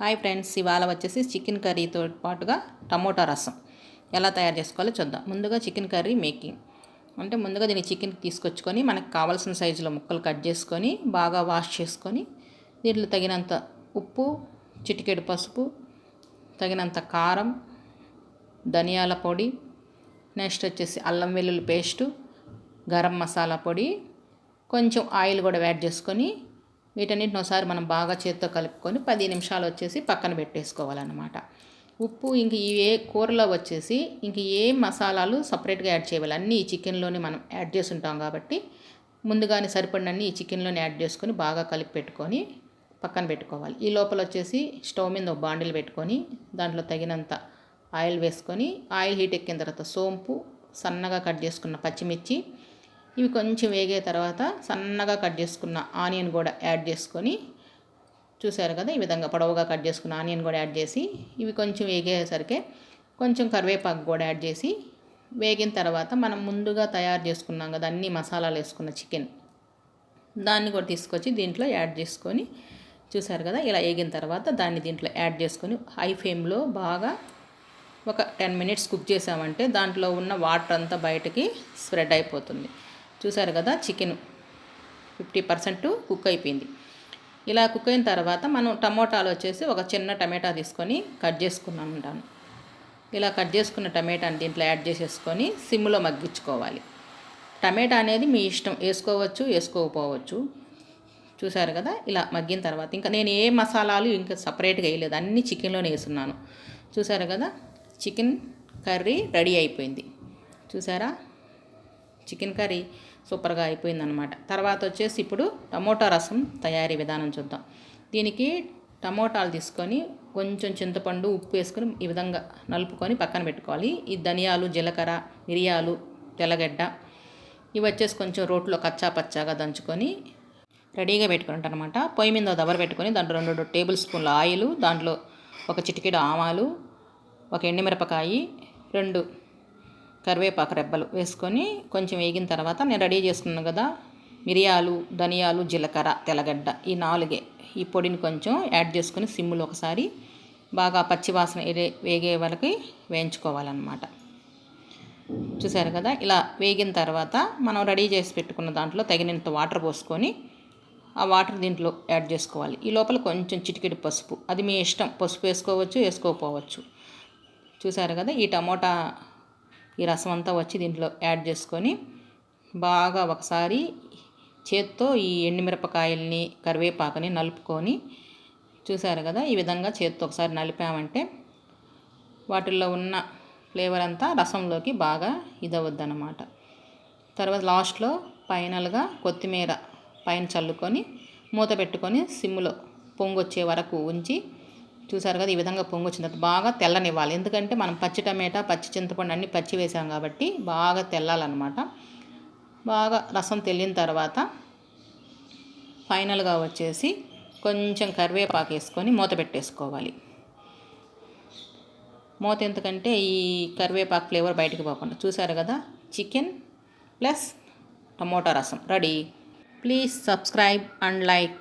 Hi friends ఇవాళ వచ్చేసి chicken కర్రీతో పాటుగా టమోటా రసం. ఎలా తయారు చేసుకోవాలో చూద్దాం. ముందుగా చికెన్ కర్రీ మేకింగ్. అంటే ముందుగా దీన్ని చికెన్ తీసుకొచ్చుకొని మనకు కావాల్సిన సైజులో ముక్కలు కట్ చేసుకొని బాగా వాష్ చేసుకొని దీంట్లో తగినంత ఉప్పు చిటికెడు పసుపు తగినంత కారం ధనియాల పొడి నెక్స్ట్ వచ్చేసి అల్లం వెల్లుల్లి పేస్టు గరం మసాలా పొడి కొంచెం ఆయిల్ కూడా యాడ్ చేసుకొని వీటన్నిటిని ఒకసారి మనం బాగా చేత్తో కలుపుకొని పది నిమిషాలు వచ్చేసి పక్కన పెట్టేసుకోవాలన్నమాట. ఉప్పు ఇంక ఈ ఏ కూరలో వచ్చేసి ఇంక ఏ మసాలాలు సపరేట్గా యాడ్ చేయాలి. అన్నీ ఈ చికెన్లోనే మనం యాడ్ చేసి ఉంటాం కాబట్టి ముందుగానే సరిపడినన్ని ఈ చికెన్లోనే యాడ్ చేసుకొని బాగా కలిపి పెట్టుకొని పక్కన పెట్టుకోవాలి. ఈ లోపల వచ్చేసి స్టవ్ మీద ఒక బాండిల్ పెట్టుకొని దాంట్లో తగినంత ఆయిల్ వేసుకొని ఆయిల్ హీట్ ఎక్కిన తర్వాత సోంపు సన్నగా కట్ చేసుకున్న పచ్చిమిర్చి ఇవి కొంచెం వేగే తర్వాత సన్నగా కట్ చేసుకున్న ఆనియన్ కూడా యాడ్ చేసుకొని చూసారు కదా ఈ విధంగా పొడవుగా కట్ చేసుకున్న ఆనియన్ కూడా యాడ్ చేసి ఇవి కొంచెం వేగేసరికి కొంచెం కరివేపాకు కూడా యాడ్ చేసి వేగిన తర్వాత మనం ముందుగా తయారు చేసుకున్నాం కదా అన్ని మసాలాలు వేసుకున్న చికెన్ దాన్ని కూడా తీసుకొచ్చి దీంట్లో యాడ్ చేసుకొని చూసారు కదా ఇలా వేగిన తర్వాత దాన్ని దీంట్లో యాడ్ చేసుకొని హై ఫ్లేమ్లో బాగా ఒక టెన్ మినిట్స్ కుక్ చేసామంటే దాంట్లో ఉన్న వాటర్ అంతా బయటకి స్ప్రెడ్ అయిపోతుంది. చూసారు కదా చికెన్. ఫిఫ్టీ పర్సెంట్ కుక్ అయిపోయింది. ఇలా కుక్ అయిన తర్వాత మనం టమోటాలు వచ్చేసి ఒక చిన్న టమాటా తీసుకొని కట్ చేసుకున్నాం ఉంటాను ఇలా కట్ చేసుకున్న టమాటాని దీంట్లో యాడ్ చేసేసుకొని సిమ్లో మగ్గించుకోవాలి. టమాటా అనేది మీ ఇష్టం. వేసుకోవచ్చు వేసుకోకపోవచ్చు. చూసారు కదా? ఇలా మగ్గిన తర్వాత ఇంకా నేను ఏ మసాలాలు ఇంకా సపరేట్గా వేయలేదు. అన్నీ చికెన్లోనే వేసున్నాను చూసారు కదా? చికెన్ కర్రీ రెడీ అయిపోయింది. చూసారా చికెన్ కర్రీ సూపర్గా అయిపోయిందనమాట తర్వాత వచ్చేసి ఇప్పుడు టమోటా రసం తయారీ విధానం చూద్దాం. దీనికి టమోటాలు తీసుకొని కొంచెం చింతపండు ఉప్పు వేసుకొని ఈ విధంగా నలుపుకొని పక్కన పెట్టుకోవాలి. ఈ ధనియాలు జీలకర్ర మిరియాలు తెల్లగడ్డ ఇవి వచ్చేసి కొంచెం రోట్లో కచ్చా పచ్చాగా దంచుకొని రెడీగా పెట్టుకుంటాను అనమాట పొయ్యి మీద దబర పెట్టుకొని దాంట్లో రెండు టేబుల్ స్పూన్ల ఆయిల్ దాంట్లో ఒక చిటికెడు ఆవాలు ఒక ఎండుమిరపకాయి రెండు కరివేపాకు రెబ్బలు వేసుకొని కొంచెం వేగిన తర్వాత నేను రెడీ చేసుకున్నాను కదా మిరియాలు ధనియాలు జీలకర్ర తెల్లగడ్డ ఈ నాలుగే. ఈ పొడిని కొంచెం యాడ్ చేసుకొని సిమ్ములు ఒకసారి బాగా పచ్చివాసన వేగే వరకు వేయించుకోవాలన్నమాట. చూసారు కదా ఇలా వేగిన తర్వాత మనం రెడీ చేసి పెట్టుకున్న దాంట్లో తగినంత వాటర్ పోసుకొని ఆ వాటర్ దీంట్లో యాడ్ చేసుకోవాలి. ఈ లోపల కొంచెం చిటికెడు పసుపు అది మీ ఇష్టం పసుపు వేసుకోవచ్చు వేసుకోకపోవచ్చు. చూసారు కదా ఈ టమోటా ఈ రసం అంతా వచ్చి దీంట్లో యాడ్ చేసుకొని బాగా ఒకసారి చేత్తో ఈ ఎండుమిరపకాయల్ని కరివేపాకుని నలుపుకొని చూసారు కదా ఈ విధంగా చేత్తో ఒకసారి నలిపామంటే వాటిల్లో ఉన్న ఫ్లేవర్ అంతా రసంలోకి బాగా ఇదవద్దనమాట తర్వాత లాస్ట్లో ఫైనల్గా కొత్తిమీర పైన చల్లుకొని మూత పెట్టుకొని సిమ్లో పొంగొచ్చే వరకు ఉంచి చూసారు కదా ఈ విధంగా పొంగు వచ్చిన తర్వాత బాగా తెల్లనివ్వాలి. ఎందుకంటే మనం పచ్చి టమాటా పచ్చి చింతపండు అన్నీ పచ్చి వేసాం కాబట్టి బాగా తెల్లాలన్నమాట. బాగా రసం తెల్లిన తర్వాత ఫైనల్గా వచ్చేసి కొంచెం కరివేపాకు వేసుకొని మూత పెట్టేసుకోవాలి. మూత ఎందుకంటే ఈ కరివేపాకు ఫ్లేవర్ బయటకు పోకుండా. చూసారు కదా chicken plus tomato rasam. Ready. Please subscribe and like.